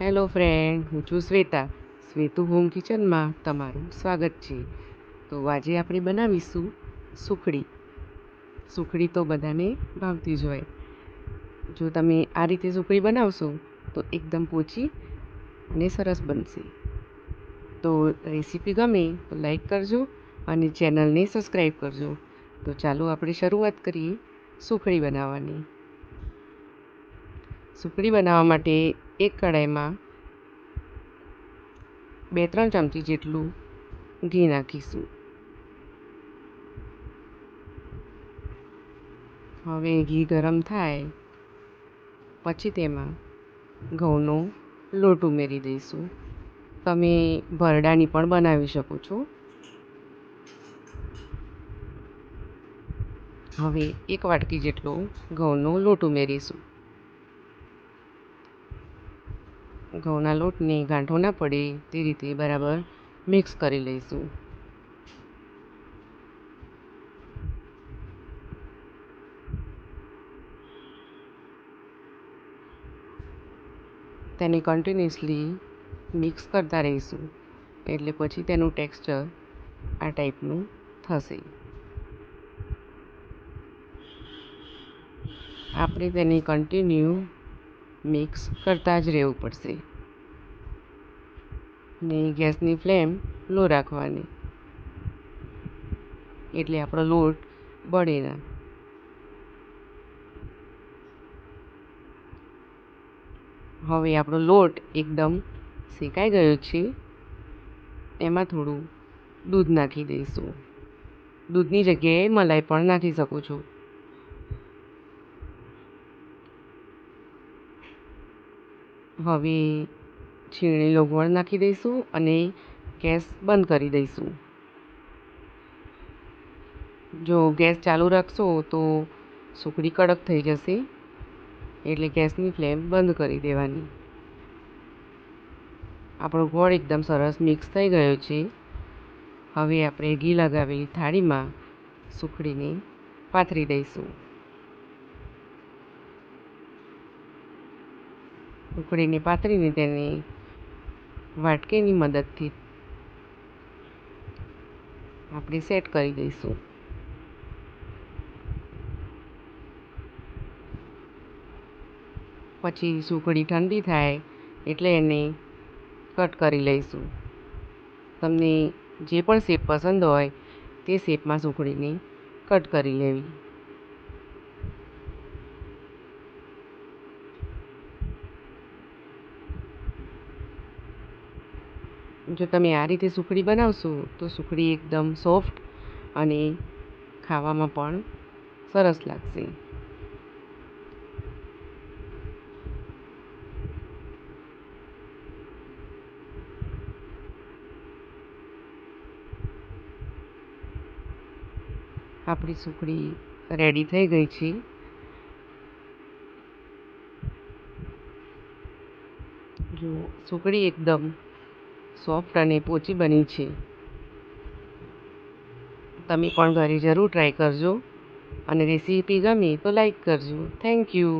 Hello friend, હું છું Shweta. શ્વેતુ home કિચનમાં તમારું સ્વાગત છે. તો આજે આપણે બનાવીશું સુખડી. સુખડી તો બધાને ભાવતી જ હોય. જો તમે આ રીતે સુખડી બનાવશો, તો એકદમ પોચી અને સરસ બનશે. તો રેસીપી ગમે તો લાઈક કરજો અને ચેનલને સબસ્ક્રાઈબ કરજો. તો ચાલો આપણે શરૂઆત કરીએ સુખડી બનાવવાની. સુખડી બનાવવા માટે એક કડાઈમાં બે, ત્રણ ચમચી જેટલું ઘી નાખીશું. હવે ઘી ગરમ થાય, પછી તેમાં ઘઉંનો લોટ ઉમેરી દઈશું. તમે ભરડાની પણ બનાવી શકો છો. હવે એક વાટકી જેટલો ઘઉંનો લોટ ઉમેરીશું. ઘઉંના લોટને ગાંઠો ના પડે તે રીતે બરાબર મિક્સ કરી લઈશું. તેને કન્ટિન્યુઅસલી મિક્સ કરતા રહીશું એટલે પછી તેનું ટેક્સચર આ ટાઈપનું થશે. આપણે તેને કન્ટિન્યુ મિક્સ કરતા જ રહેવું પડશે. ને ગેસની ફ્લેમ લો રાખવાની. એટલે આપણો લોટ બળે ના. હવે આપણો લોટ એકદમ શેકાઈ ગયો છે. એમાં થોડું દૂધ નાખી દઈશું. દૂધની જગ્યાએ મલાઈ પણ નાખી શકું છું. હવે છીણેલો ગોળ નાખી દઈશું અને ગેસ બંધ કરી દઈશું. જો ગેસ ચાલુ રાખશો તો સુખડી કડક થઈ જશે, એટલે ગેસની ફ્લેમ બંધ કરી દેવાની. આપણો ગોળ એકદમ સરસ મિક્સ થઈ ગયો છે. હવે આપણે ઘી લગાવેલી થાળીમાં સુખડીને પાથરી દઈશું. ઉકળીને પાથરીને તેને વાટકીની મદદથી આપણે સેટ કરી દઈશું. પછી સુખડી ઠંડી થાય એટલે એને કટ કરી લઈશું. તમને જે પણ શેપ પસંદ હોય તે શેપમાં સુખડીને કટ કરી લેવી. જો તમે આ રીતે સુખડી બનાવશો, તો સુખડી એકદમ સોફ્ટ અને ખાવામાં પણ સરસ લાગશે. આપણી સુખડી રેડી થઈ ગઈ છે. જો સુખડી એકદમ સોફ્ટ અને પોચી બની છે. તમે પણ ઘરે જરૂર ટ્રાય કરજો અને રેસીપી ગમી તો લાઈક કરજો. Thank you